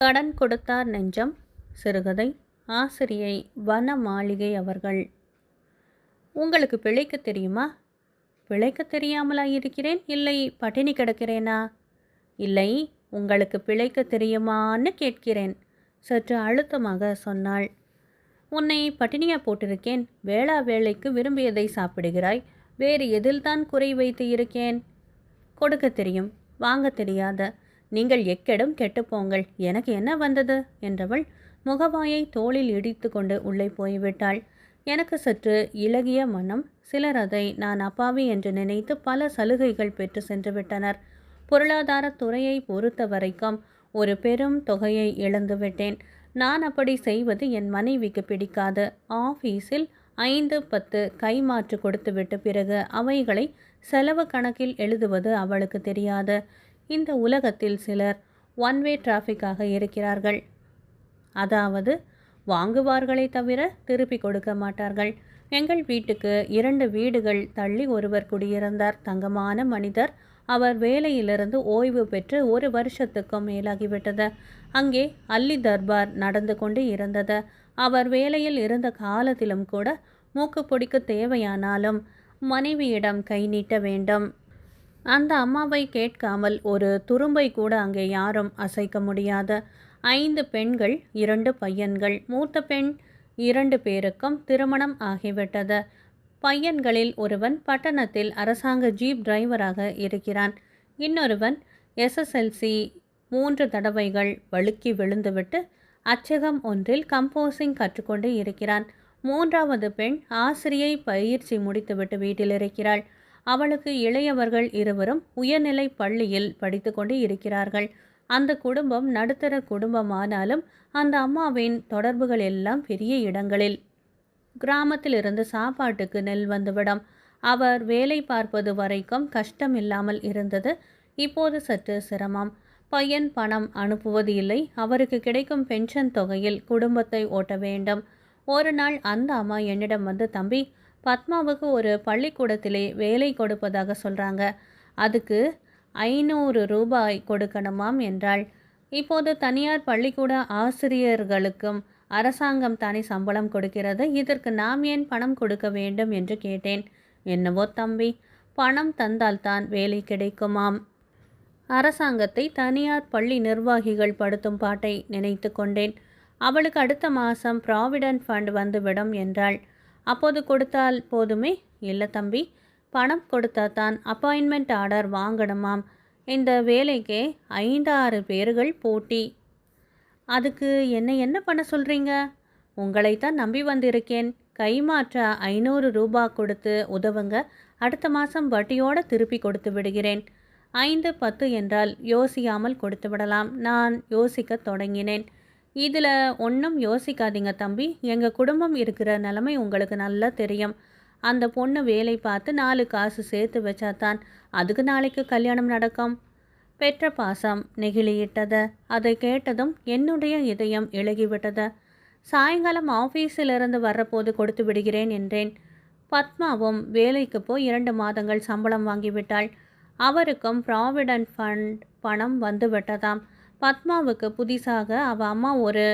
கடன் கொடுத்தார் நெஞ்சம் சிறுகதை. ஆசிரியை வன மாளிகை அவர்கள். உங்களுக்கு பிழைக்க தெரியுமா? பிழைக்க தெரியாமலா இருக்கிறேன் இல்லை பட்டினி கிடக்கிறேனா? இல்லை உங்களுக்கு பிழைக்க தெரியுமான்னு கேட்கிறேன் சற்று அழுத்தமாக சொன்னாள். உன்னை பட்டினியா போட்டிருக்கேன். வேளா வேலைக்கு விரும்பியதை சாப்பிடுகிறாய். வேறு எதில்தான் குறை வைத்து இருக்கேன்? கொடுக்க தெரியும் வாங்க தெரியாத நீங்கள் எக்கெடும் கெட்டுப்போங்கள் எனக்கு என்ன வந்தது? என்றவள் முகவாயை தோளில் இடித்து கொண்டு உள்ளே போய்விட்டாள். எனக்கு சற்று இளகிய மனம். சிலர் அதை நான் அப்பாவி என்று நினைத்து பல சலுகைகள் பெற்று சென்று விட்டனர். பொருளாதார துறையை பொறுத்த வரைக்கும் ஒரு பெரும் தொகையை இழந்துவிட்டேன் நான் அப்படி செய்வது என் மனைவிக்கு பிடிக்காது. ஆஃபீஸில் ஐந்து பத்து கைமாற்று கொடுத்துவிட்ட பிறகு அவைகளை செலவு கணக்கில் எழுதுவது அவளுக்கு தெரியாது. இந்த உலகத்தில் சிலர் ஒன் வே டிராஃபிக்காக இருக்கிறார்கள். அதாவது வாங்குவார்களே தவிர திருப்பி கொடுக்க மாட்டார்கள். எங்கள் வீட்டுக்கு இரண்டு வீடுகள் தள்ளி ஒருவர் குடியிருந்தார். தங்கமான மனிதர் அவர் வேலையிலிருந்து ஓய்வு பெற்று ஒரு வருஷத்துக்கும் மேலாகிவிட்டது. அங்கே அல்லி தர்பார் நடந்து கொண்டு இருந்தது. அவர் வேலையில் இருந்த காலத்திலும் கூட மூக்குப்பொடிக்கு தேவையானாலும் மனைவியிடம் கை நீட்ட வேண்டும். அந்த அம்மாவை கேட்காமல் ஒரு துரும்பை கூட அங்கே யாரும் அசைக்க முடியாது ஐந்து பெண்கள் இரண்டு பையன்கள். மூத்த பெண் இரண்டு பேருக்கும் திருமணம் ஆகிவிட்டது. பையன்களில் ஒருவன் பட்டணத்தில் அரசாங்க ஜீப் டிரைவராக இருக்கிறான். இன்னொருவன் எஸ்எஸ்எல்சி மூன்று தடவைகள் வழுக்கி விழுந்துவிட்டு அச்சகம் ஒன்றில் கம்போசிங் கற்றுக்கொண்டு இருக்கிறான். மூன்றாவது பெண் ஆசிரியை பயிற்சி முடித்துவிட்டு வீட்டில் இருக்கிறாள். அவளுக்கு இளையவர்கள் இருவரும் உயர்நிலை பள்ளியில் படித்துக்கொண்டு இருக்கிறார்கள். அந்த குடும்பம் நடுத்தர குடும்பமானாலும் அந்த அம்மாவின் தொடர்புகள் எல்லாம் பெரிய இடங்களில். கிராமத்தில் இருந்து சாப்பாட்டுக்கு நெல் வந்துவிடும். அவர் வேலை பார்ப்பது வரைக்கும் கஷ்டம் இல்லாமல் இருந்தது. இப்போது சற்று சிரமம். பையன் பணம் அனுப்புவது இல்லை அவருக்கு கிடைக்கும் பென்ஷன் தொகையில் குடும்பத்தை ஓட்ட வேண்டும். ஒரு நாள் அந்த அம்மா என்னிடம் வந்து தம்பி பத்மாவுக்கு ஒரு பள்ளிக்கூடத்திலே வேலை கொடுப்பதாக சொல்கிறாங்க அதுக்கு ஐநூறு ரூபாய் கொடுக்கணுமாம் என்றாள். இப்போது தனியார் பள்ளிக்கூட ஆசிரியர்களுக்கும் அரசாங்கம் தானே சம்பளம் கொடுக்கிறது. இதற்கு நாம் ஏன் பணம் கொடுக்க வேண்டும் என்று கேட்டேன். என்னவோ தம்பி பணம் தந்தால்தான் வேலை கிடைக்குமாம். அரசாங்கத்தை தனியார் பள்ளி நிர்வாகிகள் படுத்தும் பாட்டை நினைத்து கொண்டேன். அவளுக்கு அடுத்த மாதம் ப்ராவிடன்ட் ஃபண்ட் வந்துவிடும் என்றாள். அப்போது கொடுத்தால் போதுமே? இல்லை தம்பி பணம் கொடுத்தா தான் அப்பாயின்மெண்ட் ஆர்டர் வாங்கணுமாம். இந்த வேலைக்கே ஐந்தாறு பேர்கள் போட்டி. அதுக்கு என்ன என்ன பண்ண சொல்கிறீங்க உங்களைத்தான் நம்பி வந்திருக்கேன். கைமாற்ற ஐநூறு ரூபா கொடுத்து உதவுங்க. அடுத்த மாதம் வட்டியோடு திருப்பி கொடுத்து விடுகிறேன். ஐந்து பத்து என்றால் யோசியாமல் கொடுத்து விடலாம். நான் யோசிக்க தொடங்கினேன். இதில் ஒன்றும் யோசிக்காதீங்க தம்பி. எங்கள் குடும்பம் இருக்கிற நிலைமை உங்களுக்கு நல்லா தெரியும். அந்த பொண்ணு வேலை பார்த்து நாலு காசு சேர்த்து வச்சாதான் அதுக்கு நாளைக்கு கல்யாணம் நடக்கும். பெற்ற பாசம் நெகிழியிட்டது. அதை கேட்டதும் என்னுடைய இதயம் இழகிவிட்டது. சாயங்காலம் ஆஃபீஸிலிருந்து வர்றபோது கொடுத்து விடுகிறேன் என்றேன். பத்மாவும் வேலைக்கு போய் இரண்டு மாதங்கள் சம்பளம் வாங்கிவிட்டாள். அவருக்கும் ப்ராவிடன்ட் ஃபண்ட் பணம் வந்து விட்டதாம். பத்மாவுக்கு புதிசாக அவ அம்மா ஒரு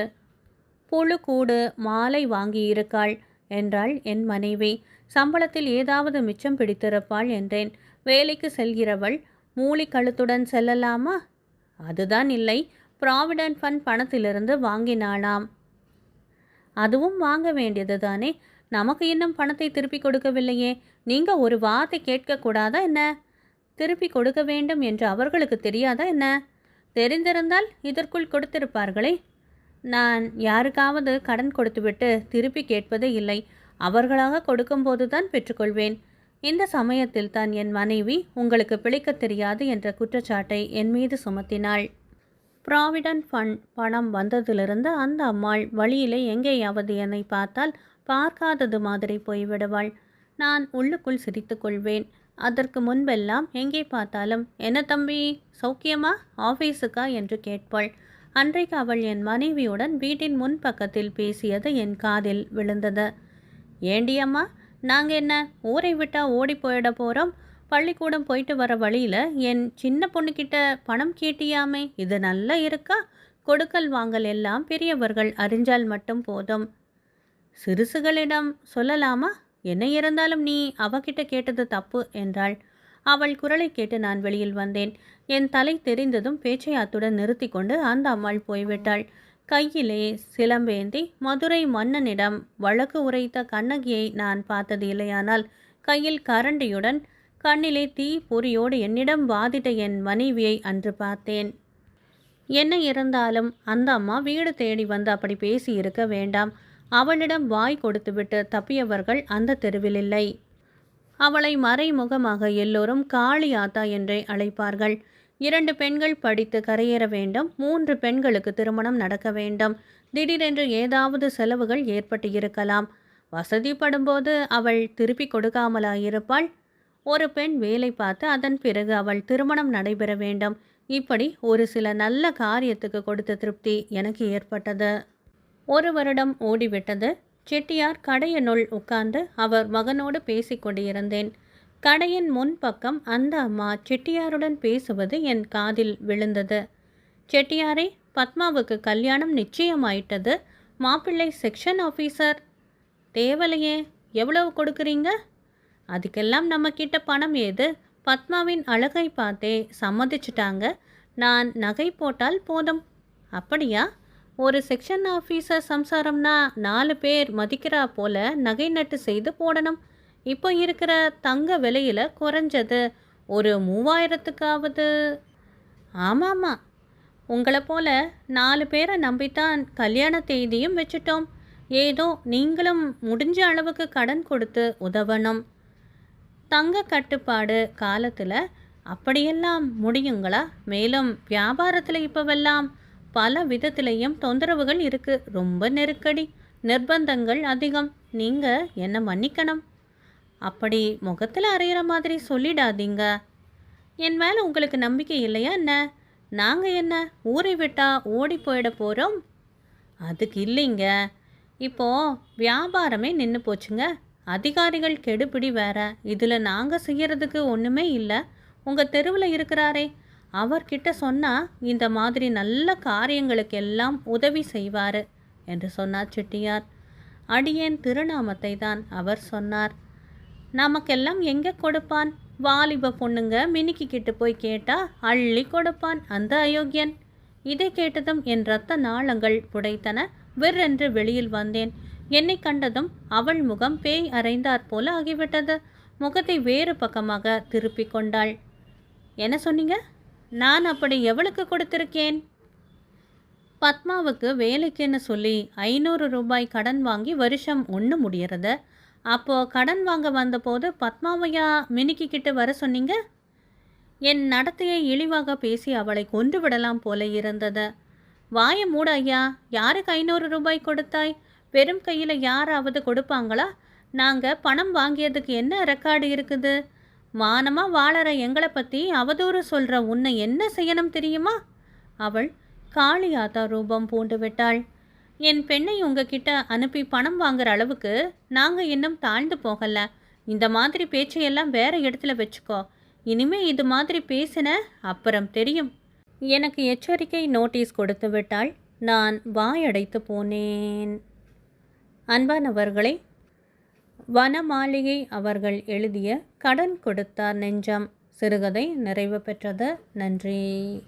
புழு கூடு மாலை வாங்கியிருக்காள் என்றாள் என் மனைவி. சம்பளத்தில் ஏதாவது மிச்சம் பிடித்திருப்பாள் என்றேன். வேலைக்கு செல்கிறவள் மூலி கழுத்துடன் செல்லலாமா? அதுதான் இல்லை. ப்ராவிடன்ட் ஃபண்ட் பணத்திலிருந்து வாங்கினாளாம். அதுவும் வாங்க வேண்டியது தானே? நமக்கு இன்னும் பணத்தை திருப்பி கொடுக்கவில்லையே. நீங்கள் ஒரு வார்த்தை கேட்கக்கூடாதா என்ன? திருப்பி கொடுக்க வேண்டும் என்று அவர்களுக்கு தெரியாதா என்ன? தெரிந்திருந்தால் இதற்குள் கொடுத்திருப்பார்களே. நான் யாருக்காவது கடன் கொடுத்துவிட்டு திருப்பி கேட்பதே இல்லை. அவர்களாக கொடுக்கும்போது தான் பெற்றுக்கொள்வேன். இந்த சமயத்தில் தான் என் மனைவி உங்களுக்கு பிழைக்க தெரியாது என்ற குற்றச்சாட்டை என் மீது சுமத்தினாள். ப்ராவிடன்ட் ஃபண்ட் பணம் வந்ததிலிருந்து அந்த அம்மாள் வழியிலே எங்கேயாவது என்னை பார்த்தால் பார்க்காதது மாதிரி போய்விடுவாள். நான் உள்ளுக்குள் சிரித்து கொள்வேன் அதற்கு முன்பெல்லாம் எங்கே பார்த்தாலும் என்ன தம்பி சௌக்கியமா? ஆஃபீஸுக்கா? என்று கேட்பாள். அன்றைக்கு அவள் என் மனைவியுடன் வீட்டின் முன்பக்கத்தில் பேசியது என் காதில் விழுந்தது. ஏண்டியம்மா நாங்கள் என்ன ஊரை விட்டால் ஓடி போயிட போகிறோம் பள்ளிக்கூடம் போயிட்டு வர வழியில் என் சின்ன பொண்ணுக்கிட்ட பணம் கேட்டியாமே இது நல்லா இருக்கா? கொடுக்கல் வாங்கல் எல்லாம் பெரியவர்கள் அறிஞ்சால் மட்டும் போதும். சிறுசுகளிடம் சொல்லலாமா? என்ன இருந்தாலும் நீ அவகிட்ட கேட்டது தப்பு என்றாள். அவள் குரலை கேட்டு நான் வெளியில் வந்தேன். என் தலை தெரிந்ததும் பேச்சை அத்துடன் நிறுத்தி கொண்டு அந்த அம்மாள் போய்விட்டாள். கையிலே சிலம்பேந்தி மதுரை மன்னனிடம் வழக்கு உரைத்த கண்ணகியை நான் பார்த்தது இல்லையானால் கையில் கரண்டியுடன் கண்ணிலே தீ பொறியோடு என்னிடம் வாதிட்ட என் மனைவியை அன்று பார்த்தேன். என்ன இருந்தாலும் அந்த அம்மா வீடு தேடி வந்து அப்படி பேசி இருக்க வேண்டாம். அவளிடம் வாய் கொடுத்துவிட்டு தப்பியவர்கள் அந்த தெருவில் இல்லை அவளை மறைமுகமாக எல்லோரும் காளி ஆத்தா என்றே அழைப்பார்கள். இரண்டு பெண்கள் படித்து கரையேற வேண்டும். மூன்று பெண்களுக்கு திருமணம் நடக்க வேண்டும். திடீரென்று ஏதாவது செலவுகள் ஏற்பட்டு இருக்கலாம். வசதிப்படும்போது அவள் திருப்பி கொடுக்காமலாயிருப்பாள். ஒரு பெண் வேலை பார்த்து அதன் பிறகு அவள் திருமணம் நடைபெற வேண்டும். இப்படி ஒரு சில நல்ல காரியத்துக்கு கொடுத்த திருப்தி எனக்கு ஏற்பட்டது. ஒரு வருடம் ஓடிவிட்டது. செட்டியார் கடையினுள் உட்கார்ந்து அவர் மகனோடு பேசிக்கொண்டிருந்தேன் கடையின் முன்பக்கம் அந்த அம்மா செட்டியாருடன் பேசுவது என் காதில் விழுந்தது. செட்டியாரே பத்மாவுக்கு கல்யாணம் நிச்சயமாயிட்டது. மாப்பிள்ளை செக்ஷன் ஆஃபீஸர் தேவலையே எவ்வளவு கொடுக்குறீங்க? அதுக்கெல்லாம் நம்மக்கிட்ட பணம் ஏது? பத்மாவின் அழகை பார்த்தே சம்மதிச்சிட்டாங்க. நான் நகை போட்டால் போதும். அப்படியா? ஒரு செக்ஷன் ஆஃபீஸர் சம்சாரம்னா நாலு பேர் மதிக்கிறா போல நகை நட்டு செய்து போடணும். இப்போ இருக்கிற தங்க விலையில் குறைஞ்சது ஒரு மூவாயிரத்துக்காவது. ஆமாம்மா. உங்களை போல நாலு பேரை நம்பித்தான் கல்யாண தேதியும் வச்சுட்டோம். ஏதோ நீங்களும் முடிஞ்ச அளவுக்கு கடன் கொடுத்து உதவணும். தங்க கட்டுப்பாடு காலத்தில் அப்படியெல்லாம் முடியுங்களா? மேலும் வியாபாரத்தில் இப்போவெல்லாம் பல விதத்திலையும் தொந்தரவுகள் இருக்குது ரொம்ப நெருக்கடி. நிர்பந்தங்கள் அதிகம். நீங்கள் என்ன மன்னிக்கணும்? அப்படி முகத்தில் அறையிற மாதிரி சொல்லிடாதீங்க. என் மேலே உங்களுக்கு நம்பிக்கை இல்லையா என்ன? நாங்கள் என்ன ஊரை விட்டால் ஓடி போயிட போகிறோம் அதுக்கு இல்லைங்க. இப்போது வியாபாரமே நின்று போச்சுங்க. அதிகாரிகள் கெடுபிடி வேற. இதில் நாங்கள் செய்கிறதுக்கு ஒன்றுமே இல்லை. உங்கள் தெருவில் இருக்கிறாரே. அவர்கிட்ட சொன்னால் இந்த மாதிரி நல்ல காரியங்களுக்கு எல்லாம் உதவி செய்வார் என்று சொன்னார் செட்டியார். அடியேன் திருநாமத்தை தான் அவர் சொன்னார். நமக்கெல்லாம் எங்கே கொடுப்பான்? வாலிப பொண்ணுங்க மினுக்கிக்கிட்டு போய் கேட்டால் அள்ளி கொடுப்பான் அந்த அயோக்கியன். இதை கேட்டதும் என் ரத்த நாளங்கள் புடைத்தன. விற்றென்று வெளியில் வந்தேன். என்னை கண்டதும் அவள் முகம் பேய் அறைந்தார் போல ஆகிவிட்டது. முகத்தை வேறு பக்கமாக திருப்பிக் கொண்டாள். என்ன சொன்னீங்க? நான் அப்படி எவளுக்கு கொடுத்திருக்கேன்? பத்மாவுக்கு வேலைக்குன்னு சொல்லி ஐநூறு ரூபாய் கடன் வாங்கி வருஷம் ஒன்று முடியறது அப்போது கடன் வாங்க வந்தபோது பத்மாவையா மினுக்கிக்கிட்டு வர சொன்னீங்க? என் நடத்தையை இழிவாக பேசி அவளை கொன்று விடலாம் போல இருந்தது. வாய மூட ஐயா யாருக்கு ஐநூறு ரூபாய் கொடுத்தாய்? வெறும் கையில் யாராவது கொடுப்பாங்களா? நாங்கள் பணம் வாங்கியதுக்கு என்ன ரெக்கார்டு இருக்குது? மானமாக வாழற எங்களை பற்றி அவதூறு சொல்கிற உன்னை என்ன செய்யணும் தெரியுமா? அவள் காளியாத்தா ரூபம் பூண்டு விட்டாள். என் பெண்ணை உங்ககிட்ட அனுப்பி பணம் வாங்குற அளவுக்கு நாங்கள் இன்னும் தாழ்ந்து போகல. இந்த மாதிரி பேச்சையெல்லாம் வேற இடத்துல வச்சுக்கோ. இனிமே இது மாதிரி பேசின அப்புறம் தெரியும். எனக்கு எச்சரிக்கை நோட்டீஸ் கொடுத்து விட்டாள். நான் வாயடைத்து போனேன். அன்பானவர்களே வனமாளிகை அவர்கள் எழுதிய கடன் கொடுத்தார் நெஞ்சம் சிறுகதை நிறைவு பெற்றது. நன்றி.